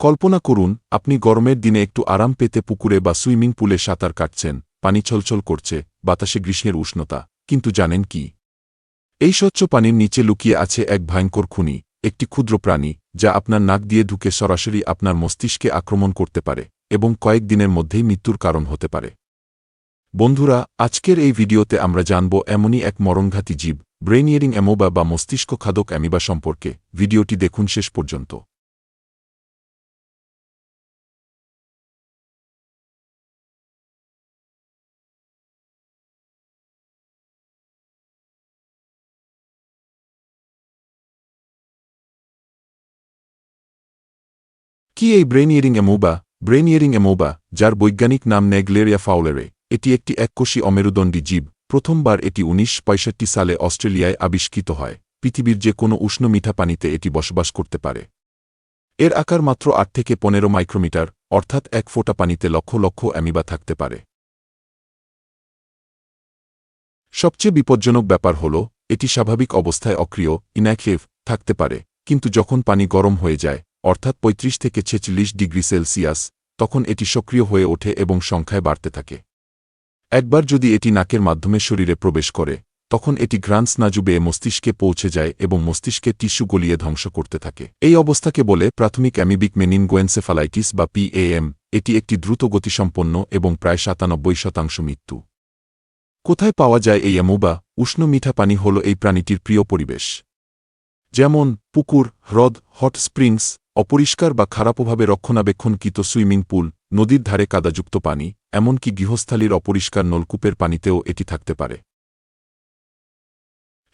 কল্পনা করুন, আপনি গরমের দিনে একটু আরাম পেতে পুকুরে বা সুইমিং পুলে সাঁতার কাটছেন, পানি ছলছল করছে, বাতাসে গ্রীষ্মের উষ্ণতা, কিন্তু জানেন কি? এই স্বচ্ছ পানির নিচে লুকিয়ে আছে এক ভয়ঙ্কর খুনি, একটি ক্ষুদ্র প্রাণী, যা আপনার নাক দিয়ে ঢুকে সরাসরি আপনার মস্তিষ্কে আক্রমণ করতে পারে, এবং কয়েক দিনের মধ্যেই মৃত্যুর কারণ হতে পারে। বন্ধুরা, আজকের এই ভিডিওতে আমরা জানব এমনই এক মরণঘাতী জীব ব্রেনিয়ারিং অ্যামোবা বা মস্তিষ্ক খাদক অ্যামিবা সম্পর্কে, ভিডিওটি দেখুন শেষ পর্যন্ত। কি এই ব্রেইনিয়ারিং অ্যামোবা ব্রেইনিয়ারিং অ্যামোবা যার বৈজ্ঞানিক নাম নেগলেরিয়া ফাউলেরে। এটি একটি এককোষী অমেরুদণ্ডী জীব। প্রথমবার এটি উনিশ সালে অস্ট্রেলিয়ায় আবিষ্কৃত হয়। পৃথিবীর যে কোনো উষ্ণ মিঠা পানিতে এটি বসবাস করতে পারে। এর আকার মাত্র আট থেকে পনেরো মাইক্রোমিটার, অর্থাৎ এক ফোঁটা পানিতে লক্ষ লক্ষ অ্যামিবা থাকতে পারে। সবচেয়ে বিপজ্জনক ব্যাপার হল, এটি স্বাভাবিক অবস্থায় অক্রিয় ইনঅ্যাক্টিভ থাকতে পারে। কিন্তু যখন পানি গরম হয়ে যায় অর্থাৎ ৩৫ থেকে ছেচল্লিশ ডিগ্রি সেলসিয়াস, তখন এটি সক্রিয় হয়ে ওঠে এবং সংখ্যায় বাড়তে থাকে। একবার যদি এটি নাকের মাধ্যমে শরীরে প্রবেশ করে, তখন এটি গ্রান্স নাজু বেয়ে মস্তিষ্কে পৌঁছে যায় এবং মস্তিষ্কে টিস্যু গলিয়ে ধ্বংস করতে থাকে। এই অবস্থাকে বলে প্রাথমিক অ্যামিবিক মেনিনগোয়েন্সেফালাইটিস বা পিএএম এটি একটি দ্রুত গতিসম্পন্ন এবং প্রায় সাতানব্বই শতাংশ মৃত্যু। কোথায় পাওয়া যায় এই অ্যামুবা উষ্ণ মিঠা পানি হল এই প্রাণীটির প্রিয় পরিবেশ। যেমন পুকুর, হ্রদ, হট স্প্রিংস অপরিষ্কার বা খারাপভাবে রক্ষণাবেক্ষণকৃত সুইমিং পুল, নদীর ধারে কাদাযুক্ত পানি, এমনকি গৃহস্থালীর অপরিষ্কার নলকূপের পানিতেও এটি থাকতে পারে।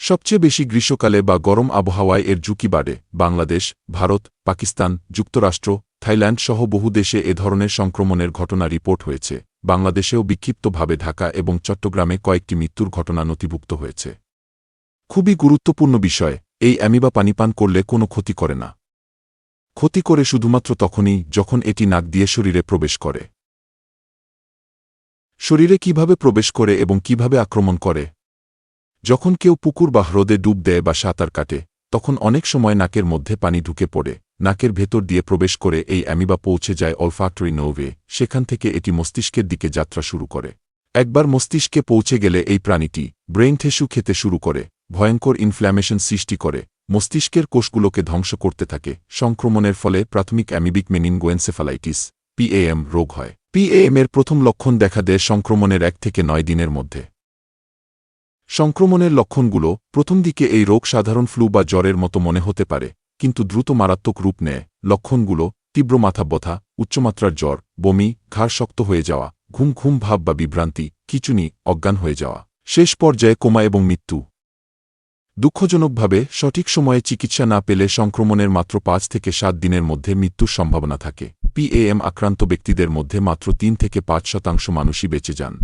সবচেয়ে বেশি গ্রীষ্মকালে বা গরম আবহাওয়ায় এর ঝুঁকি বাড়ে। বাংলাদেশ, ভারত, পাকিস্তান, যুক্তরাষ্ট্র, থাইল্যান্ড সহ বহু দেশে এ ধরনের সংক্রমণের ঘটনা রিপোর্ট হয়েছে। বাংলাদেশেও বিক্ষিপ্তভাবে ঢাকা এবং চট্টগ্রামে কয়েকটি মৃত্যুর ঘটনা নথিভুক্ত হয়েছে। খুবই গুরুত্বপূর্ণ বিষয়, এই অ্যামিবা পানি পান করলে কোনো ক্ষতি করে না। ক্ষতি করে শুধুমাত্র তখনই যখন এটি নাক দিয়ে শরীরে প্রবেশ করে। শরীরে কীভাবে প্রবেশ করে এবং কীভাবে আক্রমণ করে? যখন কেউ পুকুর বা হ্রদে ডুব দেয় বা সাঁতার কাটে, তখন অনেক সময় নাকের মধ্যে পানি ঢুকে পড়ে, নাকের ভেতর দিয়ে প্রবেশ করে এই অ্যামিবা পৌঁছে যায় অলফাক্টরি নোভে, সেখান থেকে এটি মস্তিষ্কের দিকে যাত্রা শুরু করে। একবার মস্তিষ্কে পৌঁছে গেলে এই প্রাণীটি ব্রেইন ঠেসু খেতে শুরু করে, ভয়ঙ্কর ইনফ্ল্যামেশন সৃষ্টি করে মস্তিষ্কের কোষগুলোকে ধ্বংস করতে থাকে। সংক্রমণের ফলে প্রাথমিক অ্যামিবিক মেনিনগোয়েন্সেফালাইটিস পিএএম রোগ হয়। পিএএম এর প্রথম লক্ষণ দেখা দেয় সংক্রমণের এক থেকে নয় দিনের মধ্যে। সংক্রমণের লক্ষণগুলো, প্রথম দিকে এই রোগ সাধারণ ফ্লু বা জ্বরের মতো মনে হতে পারে, কিন্তু দ্রুত মারাত্মক রূপ নেয়। লক্ষণগুলো, তীব্র মাথা ব্যথা উচ্চমাত্রার জ্বর, বমি, ঘাড় শক্ত হয়ে যাওয়া, ঘুম ঘুম ভাব বা বিভ্রান্তি খিচুনি অজ্ঞান হয়ে যাওয়া। শেষ পর্যায়ে কোমা এবং মৃত্যু। দুঃখজনকভাবে, সঠিক সময়ে চিকিৎসা না পেলে সংক্রমণের মাত্র পাঁচ থেকে সাত দিনের মধ্যে মৃত্যুর সম্ভাবনা থাকে। পিএএম আক্রান্ত ব্যক্তিদের মধ্যে মাত্র তিন থেকে পাঁচ শতাংশ মানুষই বেঁচে যান।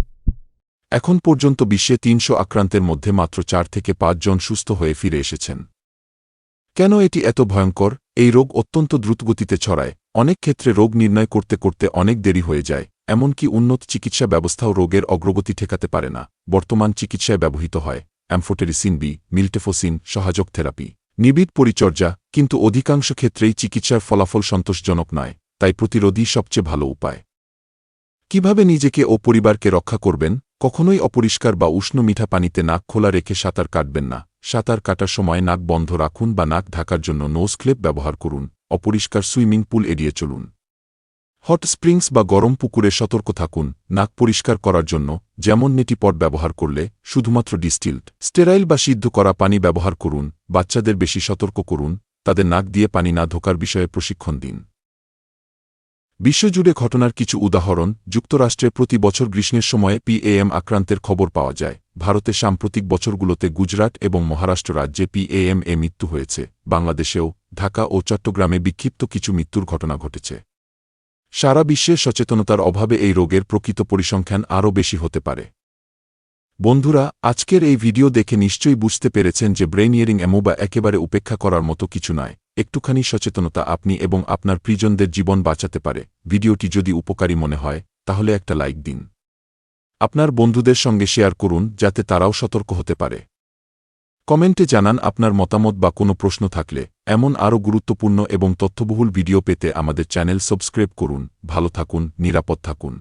এখন পর্যন্ত বিশ্বে তিনশো আক্রান্তের মধ্যে মাত্র চার থেকে পাঁচজন সুস্থ হয়ে ফিরে এসেছেন। কেন এটি এত ভয়ঙ্কর? এই রোগ অত্যন্ত দ্রুতগতিতে ছড়ায়। অনেক ক্ষেত্রে রোগ নির্ণয় করতে করতে অনেক দেরি হয়ে যায়, এমনকি উন্নত চিকিৎসা ব্যবস্থাও রোগের অগ্রগতি ঠেকাতে পারে না। বর্তমান চিকিৎসায় ব্যবহৃত হয়। অ্যামফোটেরিসিন বি, মিল্টেফোসিন সহায়ক থেরাপি নিবিড় পরিচর্যা, কিন্তু অধিকাংশ ক্ষেত্রেই চিকিৎসার ফলাফল সন্তোষজনক নয়, তাই প্রতিরোধই সবচেয়ে ভালো উপায়। কীভাবে নিজেকে ও পরিবারকে রক্ষা করবেন? কখনোই অপরিষ্কার বা উষ্ণ মিঠা পানিতে নাক খোলা রেখে সাঁতার কাটবেন না। সাঁতার কাটার সময় নাক বন্ধ রাখুন বা নাক ঢাকার জন্য নোজ ক্লেপ ব্যবহার করুন। অপরিষ্কার সুইমিং পুল এড়িয়ে চলুন। হট স্প্রিংস বা গরম পুকুরে সতর্ক থাকুন। নাক পরিষ্কার করার জন্য যেমন নেটিপট ব্যবহার করলে শুধুমাত্র ডিস্টিল্ড, স্টেরাইল বা সিদ্ধ করা পানি ব্যবহার করুন, বাচ্চাদের বেশি সতর্ক করুন, তাদের নাক দিয়ে পানি না ঢোকার বিষয়ে প্রশিক্ষণ দিন। বিশ্বজুড়ে ঘটনার কিছু উদাহরণ যুক্তরাষ্ট্রে প্রতি বছর গ্রীষ্মের সময়ে পিএএম আক্রান্তের খবর পাওয়া যায়। ভারতে সাম্প্রতিক বছরগুলোতে গুজরাট এবং মহারাষ্ট্র রাজ্যে পিএএম এ মৃত্যু হয়েছে। বাংলাদেশেও, ঢাকা ও চট্টগ্রামে বিক্ষিপ্ত কিছু মৃত্যুর ঘটনা ঘটেছে। সারা বিশ্বের সচেতনতার অভাবে এই রোগের প্রকৃত পরিসংখ্যান আরও বেশি হতে পারে। বন্ধুরা, আজকের এই ভিডিও দেখে নিশ্চয়ই বুঝতে পেরেছেন যে ব্রেইনিয়ারিং অ্যামোবা একেবারে উপেক্ষা করার মতো কিছু নয়। একটুখানি সচেতনতা আপনি এবং আপনার প্রিজনদের জীবন বাঁচাতে পারে। ভিডিওটি যদি উপকারী মনে হয়, তাহলে একটা লাইক দিন। আপনার বন্ধুদের সঙ্গে শেয়ার করুন, যাতে তারাও সতর্ক হতে পারে। কমেন্টে জানান আপনার মতামত বা কোনো প্রশ্ন থাকলে, এমন আরও গুরুত্বপূর্ণ এবং তথ্যবহুল ভিডিও পেতে আমাদের চ্যানেল সাবস্ক্রাইব করুন। ভালো থাকুন, নিরাপদ থাকুন।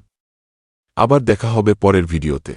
আবার দেখা হবে পরের ভিডিওতে।